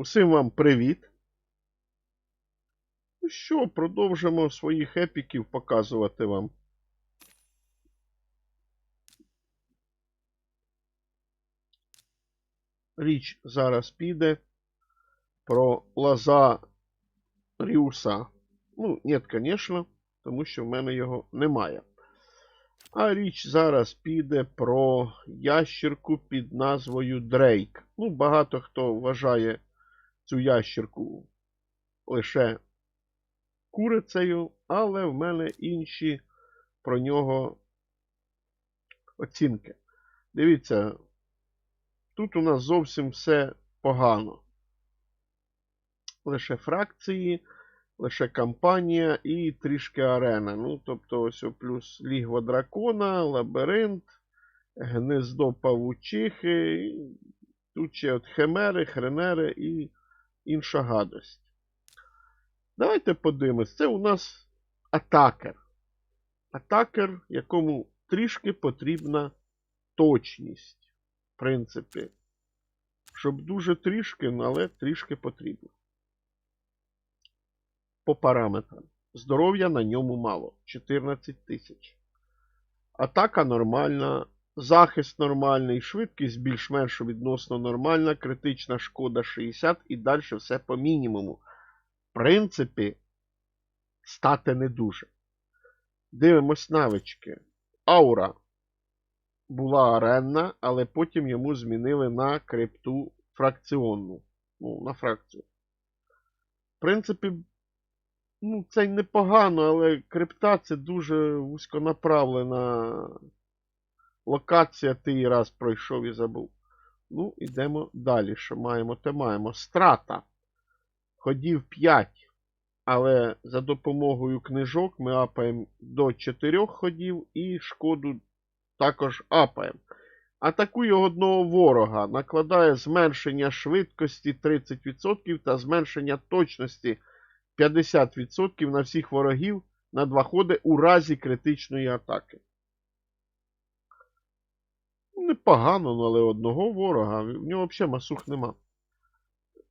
Усім вам привіт. Ну що, продовжимо своїх епіків показувати вам. Річ зараз піде про лоза Ріуса. Ну, ні, звісно, тому що в мене його немає. А річ зараз піде про ящірку під назвою Дрейк. Ну, багато хто вважає цю ящірку лише курицею, але в мене інші про нього оцінки. Дивіться, тут у нас зовсім все погано. Лише фракції, лише кампанія і трішки арена. Ну, тобто, ось плюс Лігва Дракона, Лабіринт, Гнездо Павучихи. Тут ще от Химери, Хренери і інша гадость. Давайте подивимось. Це у нас атакер. Атакер, якому трішки потрібна точність. В принципі. Щоб дуже трішки, але трішки потрібно. По параметрам. Здоров'я на ньому мало. 14 тисяч. Атака нормальна. Захист нормальний, швидкість більш-менш відносно нормальна, критична шкода 60 і далі все по мінімуму. В принципі, стати не дуже. Дивимось навички. Аура була аренна, але потім йому змінили на крипту фракціонну. Ну, на фракцію. В принципі, ну, це непогано, але крипта це дуже вузьконаправлена локація, ти її раз пройшов і забув. Ну, йдемо далі. Що маємо? Те маємо. Страта. Ходів 5. Але за допомогою книжок ми апаємо до 4 ходів і шкоду також апаємо. Атакує одного ворога. Накладає зменшення швидкості 30% та зменшення точності 50% на всіх ворогів на 2 ходи у разі критичної атаки. Непогано, ну, але одного ворога. В нього взагалі масух нема.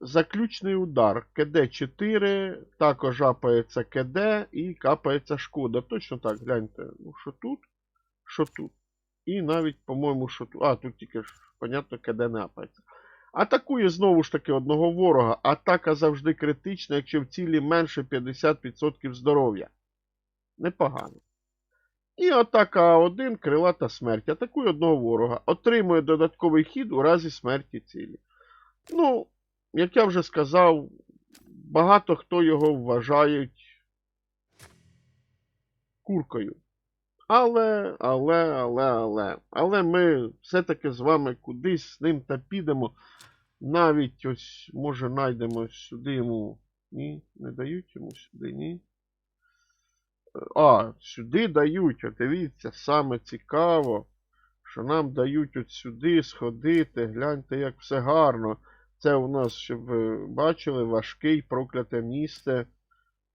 Заключний удар. КД 4, також апається КД і капається шкода. Точно так, гляньте. Ну, що тут, що тут. І навіть, по-моєму, що тут. А, тут тільки ж, понятно, КД не апається. Атакує знову ж таки одного ворога. Атака завжди критична, якщо в цілі менше 50% здоров'я. Непогано. І атака А1, крилата смерть. Атакує одного ворога. Отримує додатковий хід у разі смерті цілі. Ну, як я вже сказав, багато хто його вважають куркою. Але, але, але, але. Але ми все-таки з вами кудись з ним та підемо. Навіть ось, може, знайдемо сюди йому. Ні, не дають йому сюди, ні. А, сюди дають, от дивіться, саме цікаво, що нам дають от сюди сходити. Гляньте, як все гарно. Це у нас, щоб ви бачили, важкий прокляте місце.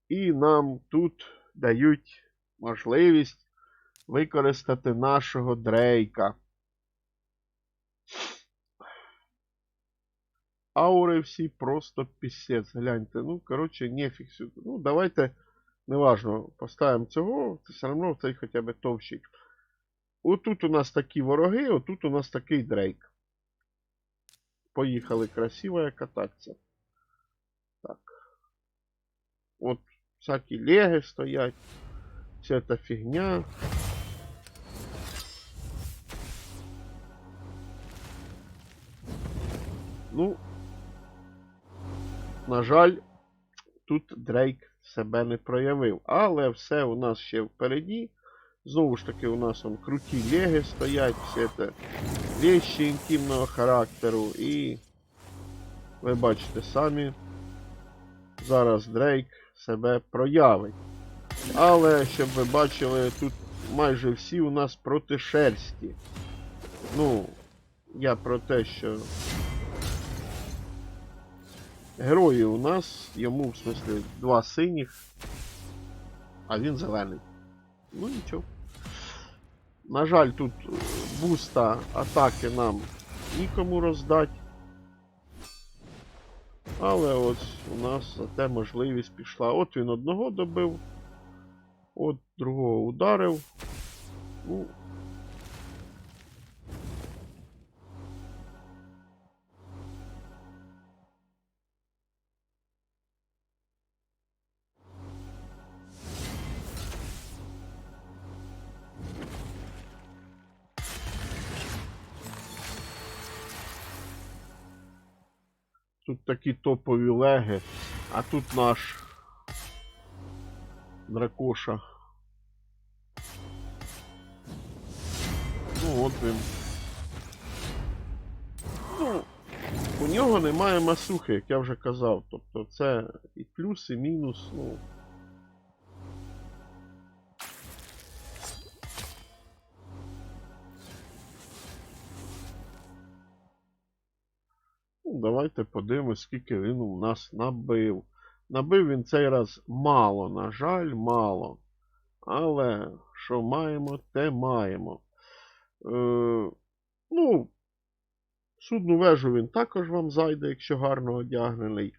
І нам тут дають можливість використати нашого Дрейка. Аури всі просто пісець. Гляньте. Ну, коротше, нефіг сюди. Ну, давайте. Неважно, поставимо цього, це все одно цей хоча б товщить. Отут у нас такі вороги, отут у нас такий дрейк. Поїхали красиво кататися. Так. От всякі леги стоять. Вся ця фігня. Ну, на жаль, тут Дрейк себе не проявив. Але все у нас ще впереді. Знову ж таки, у нас он круті леги стоять, все це вещи інтимного характеру. І ви бачите самі, зараз Дрейк себе проявить. Але, щоб ви бачили, тут майже всі у нас проти шерсті. Ну, я про те, що Герої у нас, йому, в смислі, два синіх, а він зелений. Ну нічого. На жаль, тут буста атаки нам нікому роздати. Але ось у нас зате можливість пішла. От він одного добив, от другого ударив. Ну, Тут такі топові леги, а тут наш дракоша. Ну от він. Ну, у нього немає масухи, як я вже казав. Тобто це і плюс, і мінус, ну. Давайте подивимось, скільки він у нас набив. Набив він цей раз мало, на жаль, мало. Але що маємо, те маємо. Е, ну, судну вежу він також вам зайде, якщо гарно одягнений.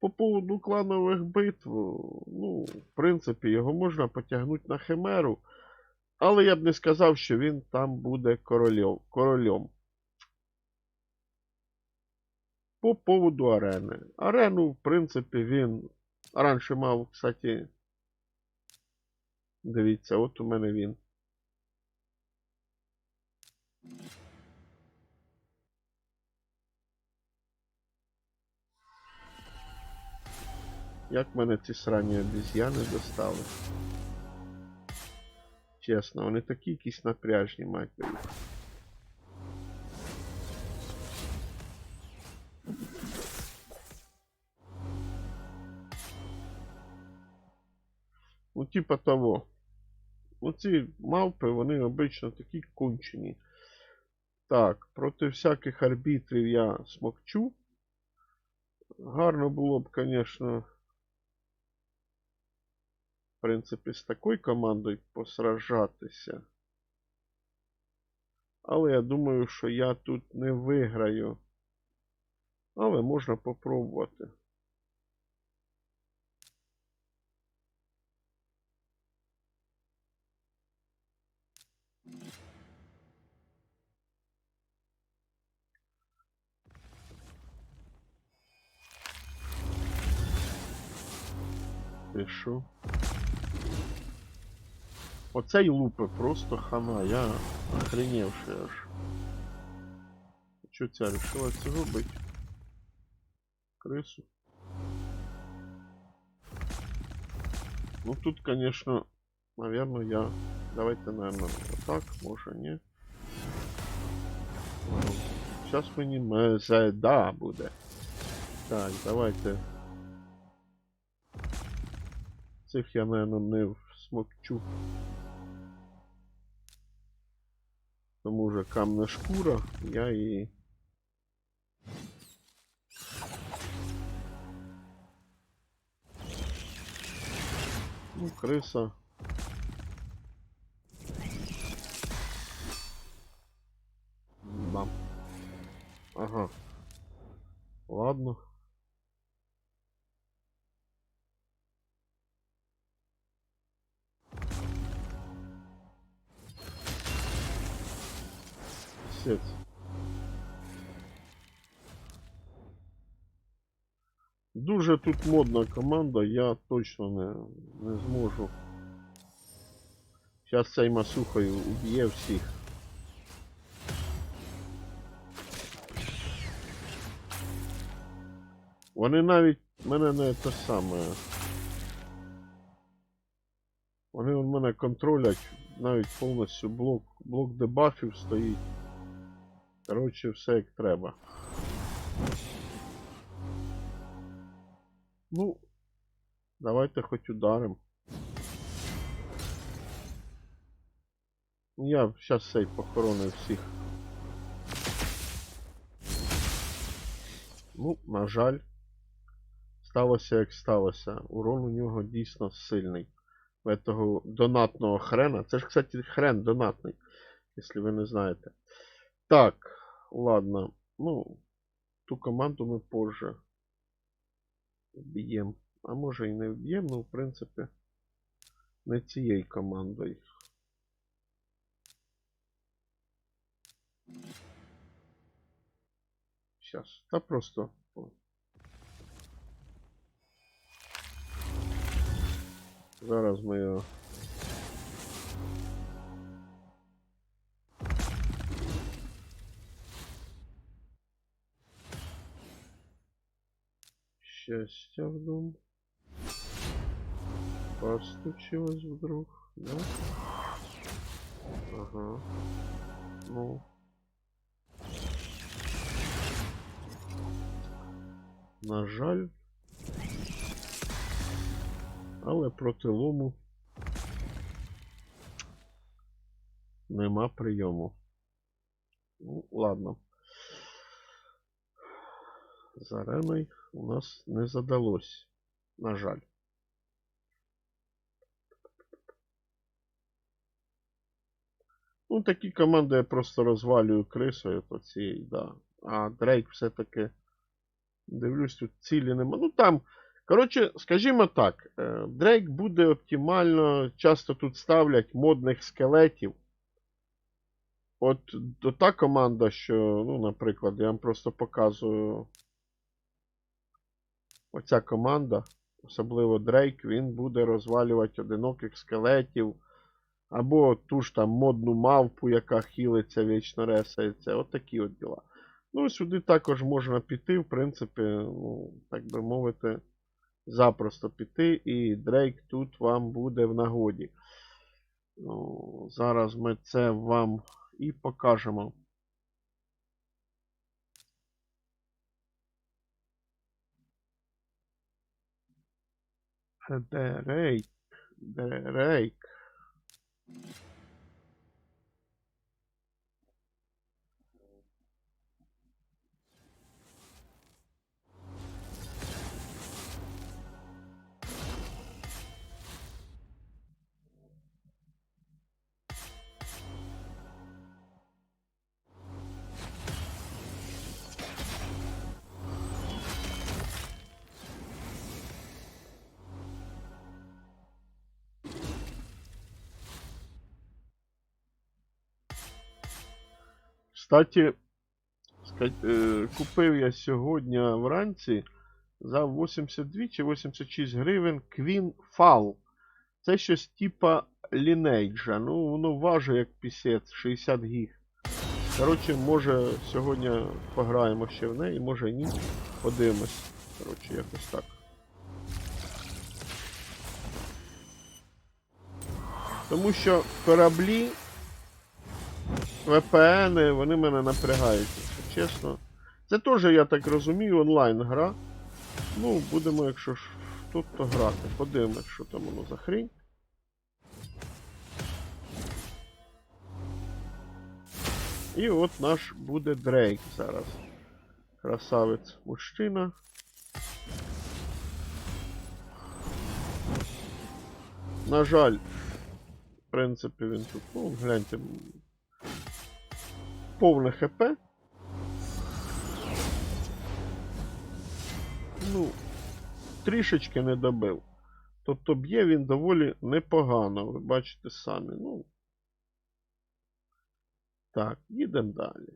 По поводу кланових битв, ну, в принципі, його можна потягнути на химеру. Але я б не сказав, що він там буде корольом. По поводу арени. Арену, в принципі, він раніше мав, кстати. Дивіться, от у мене він. Як мене ці срані обіз'яни достали? Чесно, вони такі якісь напряжні, мать. Типа того. Оці мавпи, вони обично такі кончені. Так, проти всяких арбітрів я смокчу. Гарно було б, звісно, в принципі, з такою командою посражатися. Але я думаю, що я тут не виграю. Але можна попробувати. Що? Оцей лупи просто хана, я охреневший аж. Чо ця решила цього бить? Крису. Ну тут, конечно, наверное, я... Давайте, наверное, вот так, може, не. Сейчас мені мезеда буде. Так, давайте. Цих я, наверное, не всмокчу. Тому вже камна шкура, я її. Ну, криса. Бам. Ага. Ладно. Сеть. Дуже тут модна команда, я точно не, не зможу. Зараз цей масухою уб'є всіх. Вони навіть мене не те саме. Вони у мене контролять навіть повністю блок, блок дебафів стоїть. Коротше, все як треба. Ну, давайте хоч ударим. Я зараз цей похоронив всіх. Ну, на жаль, сталося як сталося. Урон у нього дійсно сильний. У этого донатного хрена. Це ж, кстати, хрен донатний, якщо ви не знаєте. Так, ладно. Ну, ту команду ми позже Вб'єм. А може і не вб'єм, ну, в принципі, не цією командою. Щас. Та просто. Зараз ми його. Счастья в дом. Постучилось вдруг, да? Ага. Ну. На жаль. Але проти лому нема прийому. Ну, ладно. З ареною у нас не задалось. На жаль. Ну, такі команди я просто розвалюю крисою по цієї, да. А Дрейк все-таки. Дивлюсь, тут цілі нема. Ну там. Коротше, скажімо так, е, Дрейк буде оптимально. Часто тут ставлять модних скелетів. От та команда, що, ну, наприклад, я вам просто показую. Оця команда, особливо Дрейк, він буде розвалювати одиноких скелетів. Або ту ж там модну мавпу, яка хілиться, вічно ресається. От такі от діла. Ну, сюди також можна піти, в принципі, ну, так би мовити, запросто піти, і Дрейк тут вам буде в нагоді. Ну, зараз ми це вам і покажемо. Дрейк. Дрейк. Кстати, ска- е, купив я сьогодні вранці за 82 чи 86 гривень Queen Fall. Це щось типа Lineage. Ну, воно важить як пісець, 60 гіг. Коротше, може сьогодні пограємо ще в неї, може ні. Подивимось. Коротше, якось так. Тому що кораблі VPN, вони мене напрягають, якщо чесно. Це теж, я так розумію, онлайн гра. Ну, будемо, якщо ж тут то грати. Подивимось, що там воно за хрінь. І от наш буде Дрейк зараз. Красавець мужчина. На жаль, в принципі, він тут, ну, гляньте, повне ХП. Ну, трішечки не добив. Тобто б'є він доволі непогано, ви бачите самі. Ну. Так, їдемо далі.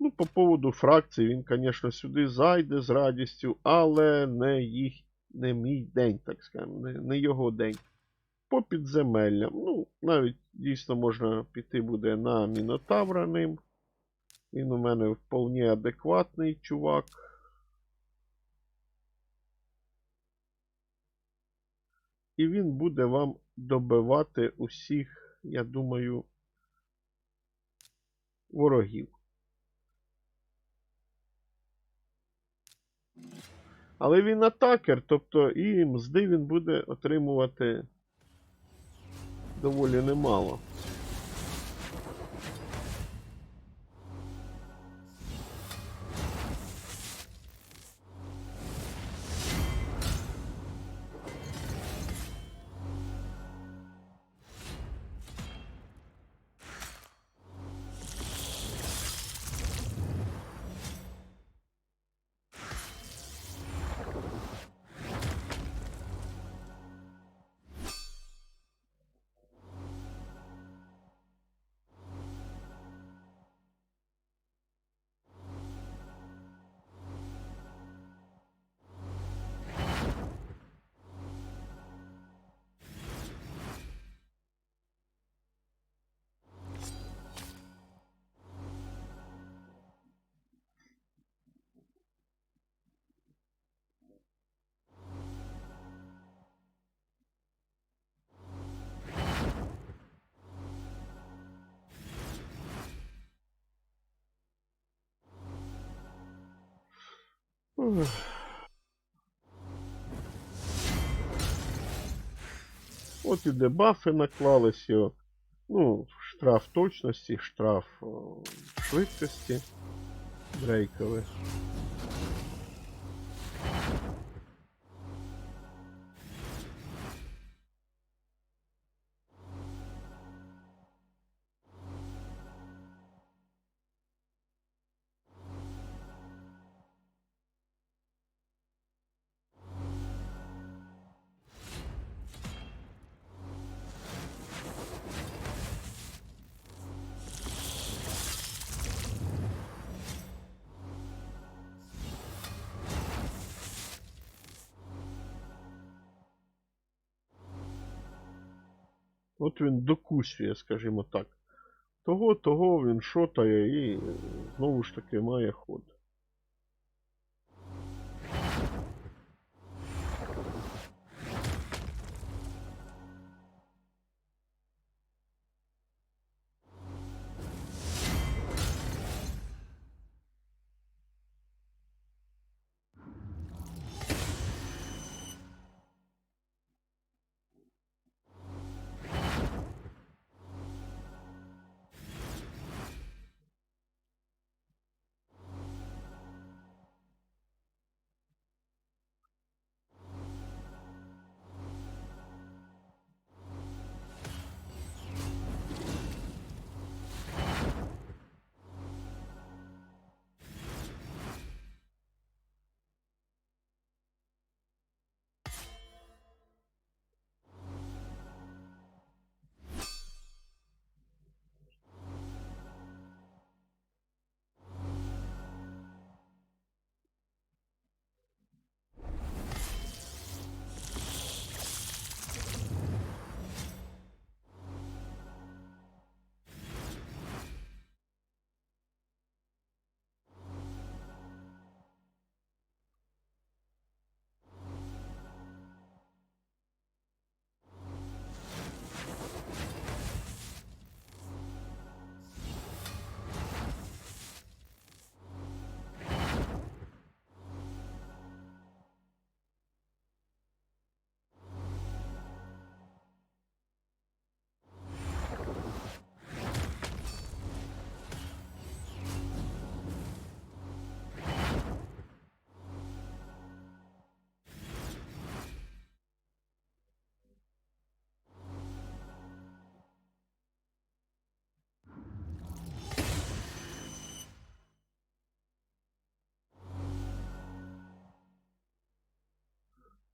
Ну, по поводу фракцій, він, звісно, сюди зайде з радістю, але не їх, не мій день, так скажемо, не, не його день по підземеллям. Ну, навіть дійсно можна піти буде на Мінотавра ним. Він у мене вполне адекватний чувак. І він буде вам добивати усіх, я думаю, ворогів. Але він атакер, тобто і мзди він буде отримувати доволі немало. От і дебафи наклались його. Ну, штраф точності, штраф швидкості. Дрейковий. От він докусює, скажімо так. Того, того він шотає і знову ж таки має ход.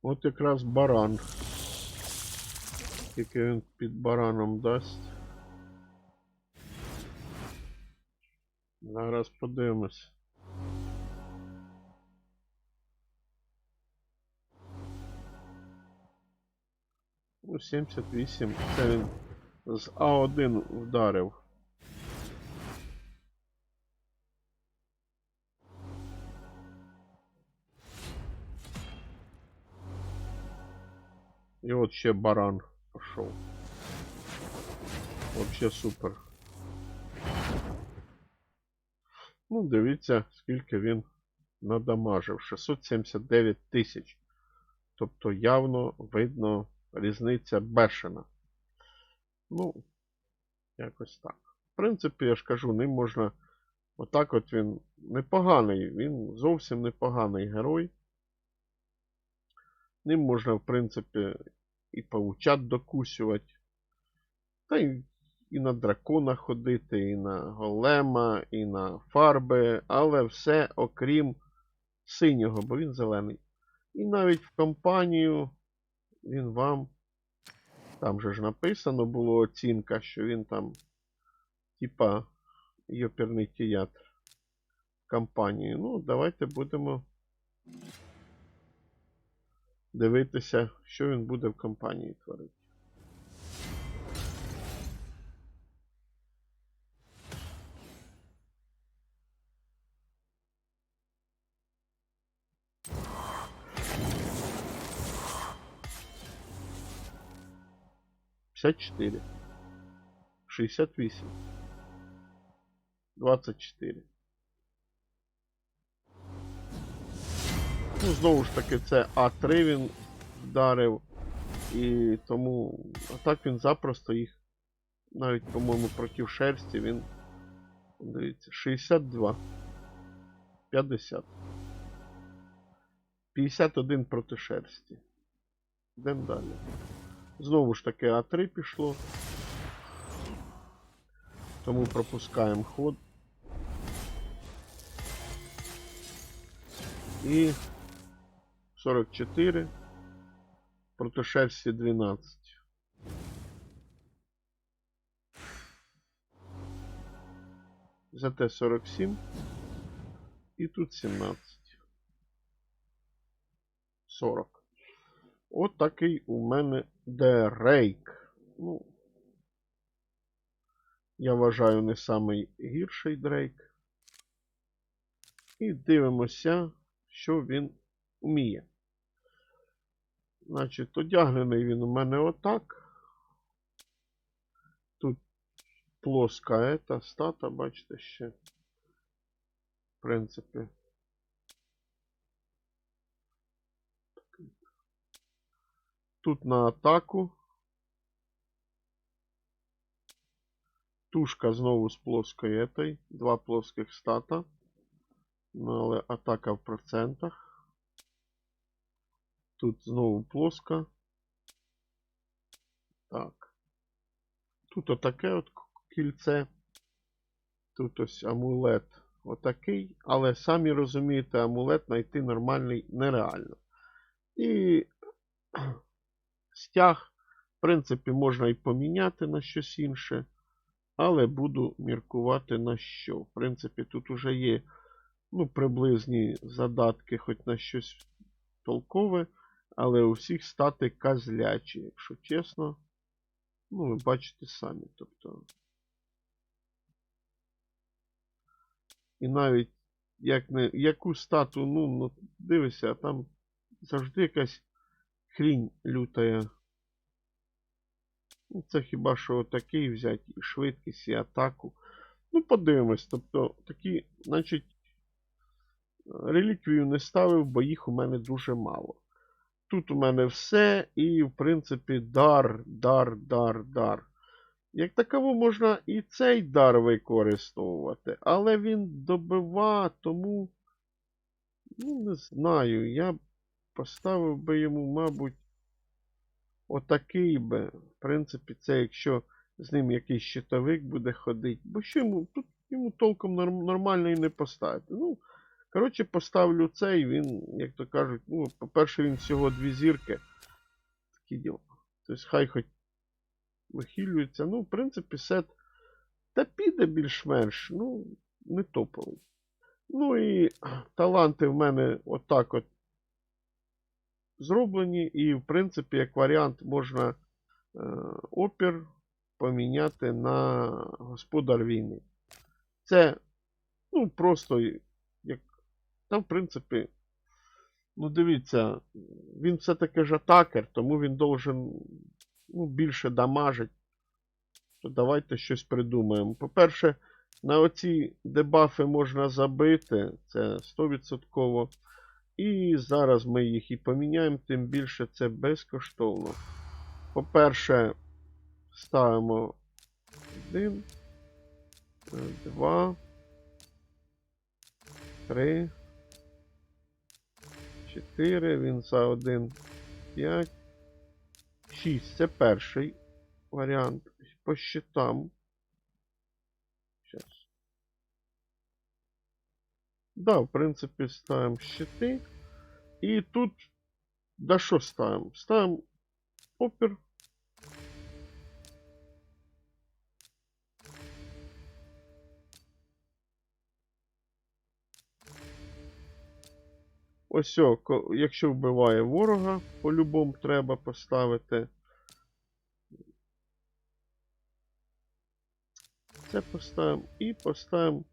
От якраз баран. Тільки він під бараном дасть. Зараз подивимось. Ну, 78. Це він з А1 вдарив. І от ще баран пішов. Вообще супер. Ну, дивіться, скільки він надамажив. 679 тисяч. Тобто явно видно різниця бешена. Ну, якось так. В принципі, я ж кажу, ним можна. Отак от він непоганий. Він зовсім непоганий герой. Ним можна, в принципі, і паучат докусювати. Та й, і на дракона ходити, і на голема, і на фарби, але все окрім синього, бо він зелений. І навіть в компанію він вам. Там же ж написано було оцінка, що він там, типа, йоперний театр компанії. Ну, давайте будемо дивитися, що він буде в компанії творити. Пятьдесят четыре. Шестьдесят восемь. Четыре. Ну, знову ж таки, це А3 він вдарив. І тому. А так він запросто їх. Навіть, по-моєму, проти шерсті він. Дивіться, 62. 50. 51 проти шерсті. Йдемо далі. Знову ж таки А3 пішло. Тому пропускаємо ход. І 44 проти шерсті 12. Зате 47. І тут 17. 40. От такий у мене дрейк. Ну, я вважаю не самий гірший дрейк. І дивимося, що він вміє. Значить, одягнений він у мене отак. Тут плоска ета стата, бачите, ще. В принципі. Тут на атаку. Тушка знову з плоскої етой. Два плоских стата. Ну, але атака в процентах. Тут знову плоска. Так. Тут отаке от кільце. Тут ось амулет отакий. Але самі розумієте, амулет знайти нормальний нереально. І стяг, в принципі, можна і поміняти на щось інше. Але буду міркувати на що. В принципі, тут уже є ну, приблизні задатки хоч на щось толкове, але у всіх стати казлячі, якщо чесно. Ну, ви бачите самі. Тобто. І навіть як не, яку стату, ну, ну дивися, там завжди якась хрінь лютая. Ну, це хіба що такий взяти і швидкість, і атаку. Ну, подивимось. Тобто, такі, значить, реліквію не ставив, бо їх у мене дуже мало. Тут у мене все, і, в принципі, дар, дар, дар, дар. Як таково можна і цей дар використовувати, але він добива, тому, ну, не знаю, я поставив би йому, мабуть, отакий би. В принципі, це якщо з ним якийсь щитовик буде ходити. Бо що йому тут йому толком норм- нормально і не поставити. Ну, коротше, поставлю цей, він, як то кажуть, ну, по-перше, він всього дві зірки. Такі діла. Тобто, хай хоч вихилюється. Ну, в принципі, сет та піде більш-менш, ну, не топовий. Ну і таланти в мене отак от зроблені, і, в принципі, як варіант, можна е, опір поміняти на господар війни. Це, ну, просто Там, в принципі, ну, дивіться, він все-таки ж атакер, тому він должен ну, більше дамажить. То давайте щось придумаємо. По-перше, на оці дебафи можна забити, це 100%. І зараз ми їх і поміняємо, тим більше це безкоштовно. По-перше, ставимо 1, 2, 3, 4, він за 1, 5, 6. Це перший варіант. По щитам. Сейчас. Да, в принципі, ставимо щити. І тут. Да що ставимо? Ставимо опір. Ось, о, якщо вбиває ворога, по-любому треба поставити. Це поставимо і поставимо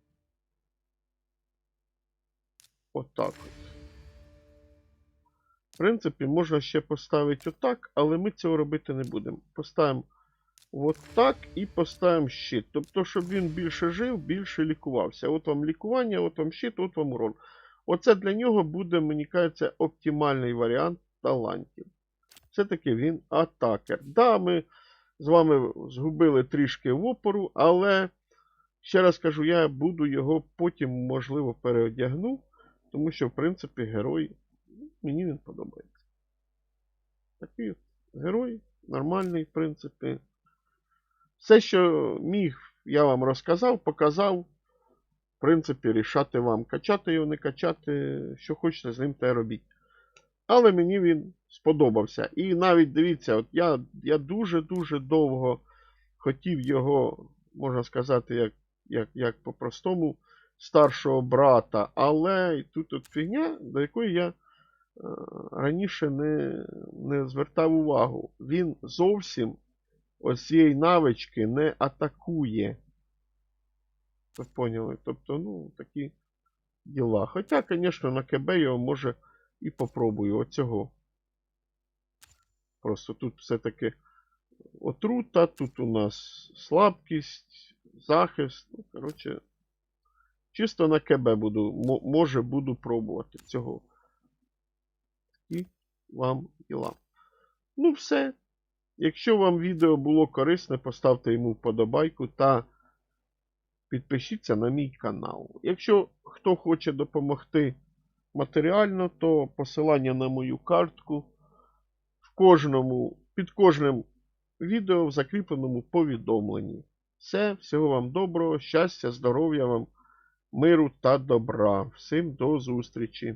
отак от. В принципі, можна ще поставити отак, але ми цього робити не будемо. Поставимо отак і поставимо щит. Тобто, щоб він більше жив, більше лікувався. От вам лікування, от вам щит, от вам урон. Оце для нього буде, мені кажеться, оптимальний варіант талантів. Все-таки він атакер. Да, ми з вами згубили трішки в опору, але, ще раз кажу, я буду його потім, можливо, переодягну, тому що, в принципі, герой, мені він подобається. Такий герой, нормальний, в принципі. Все, що міг, я вам розказав, показав. Принципі, рішати вам, качати його, не качати, що хочете з ним те робіть. Але мені він сподобався. І навіть дивіться, от я, я дуже-дуже довго хотів його, можна сказати, як, як, як по-простому, старшого брата. Але тут от фігня, до якої я е, раніше не, не звертав увагу. Він зовсім ось цієї навички не атакує. Ви поняли? Тобто, ну, такі діла. Хоча, звісно, на КБ його може і попробую оцього. Просто тут все-таки отрута, тут у нас слабкість, захист. Ну, коротше, чисто на КБ буду, може буду пробувати цього. І вам діла. Ну, все. Якщо вам відео було корисне, поставте йому вподобайку та підпишіться на мій канал. Якщо хто хоче допомогти матеріально, то посилання на мою картку в кожному, під кожним відео в закріпленому повідомленні. Все, всього вам доброго, щастя, здоров'я вам, миру та добра. Всім до зустрічі!